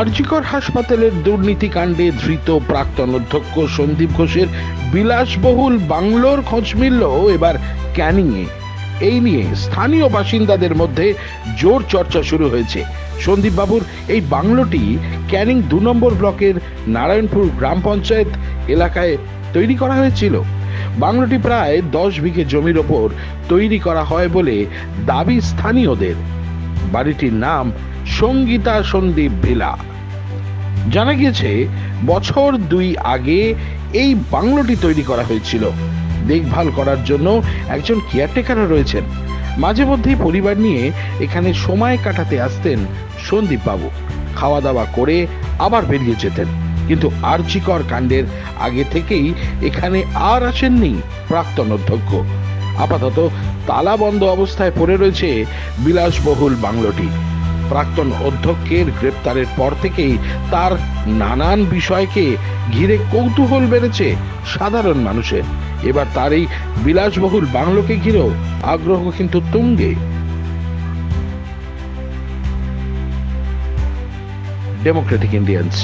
আরজিকর হাসপাতালের দুর্নীতিকাণ্ডে ধৃত প্রাক্তন অধ্যক্ষ সন্দীপ ঘোষের বিলাসবহুল বাংলোর খোঁজ মিলল এবার ক্যানিংয়ে। এই নিয়ে স্থানীয় বাসিন্দাদের মধ্যে জোর চর্চা শুরু হয়েছে। সন্দীপ বাবুর এই বাংলোটি ক্যানিং দু নম্বর ব্লকের নারায়ণপুর গ্রাম পঞ্চায়েত এলাকায় তৈরি করা হয়েছিল। বাংলোটি প্রায় দশ বিঘে জমির ওপর তৈরি করা হয় বলে দাবি স্থানীয়দের। বাড়িটির নাম সঙ্গীতা সন্দীপ ভিলা। জানা গিয়েছে, বছর দুই আগে এই বাংলোটি তৈরি করা হয়েছিল। দেখভাল করার জন্য একজন কেয়ারটেকারও রয়েছেন। মাঝে মধ্যেই পরিবার নিয়ে এখানে সময় কাটাতে আসতেন সন্দীপ বাবু খাওয়া দাওয়া করে আবার বেরিয়ে যেতেন। কিন্তু আর্চিকর কাণ্ডের আগে থেকেই এখানে আর আসেননি প্রাক্তন অধ্যক্ষ। আপাতত তালা বন্ধ অবস্থায় পড়ে রয়েছে বিলাসবহুল বাংলোটি। প্রাক্তন অধ্যক্ষের গ্রেপ্তারের পর থেকেই তার নানান বিষয়কে ঘিরে কৌতূহল বেড়েছে সাধারণ মানুষের। এবার তার এই বিলাসবহুল বাংলোকে ঘিরেও আগ্রহ কিন্তু তুঙ্গে। Democratic Indians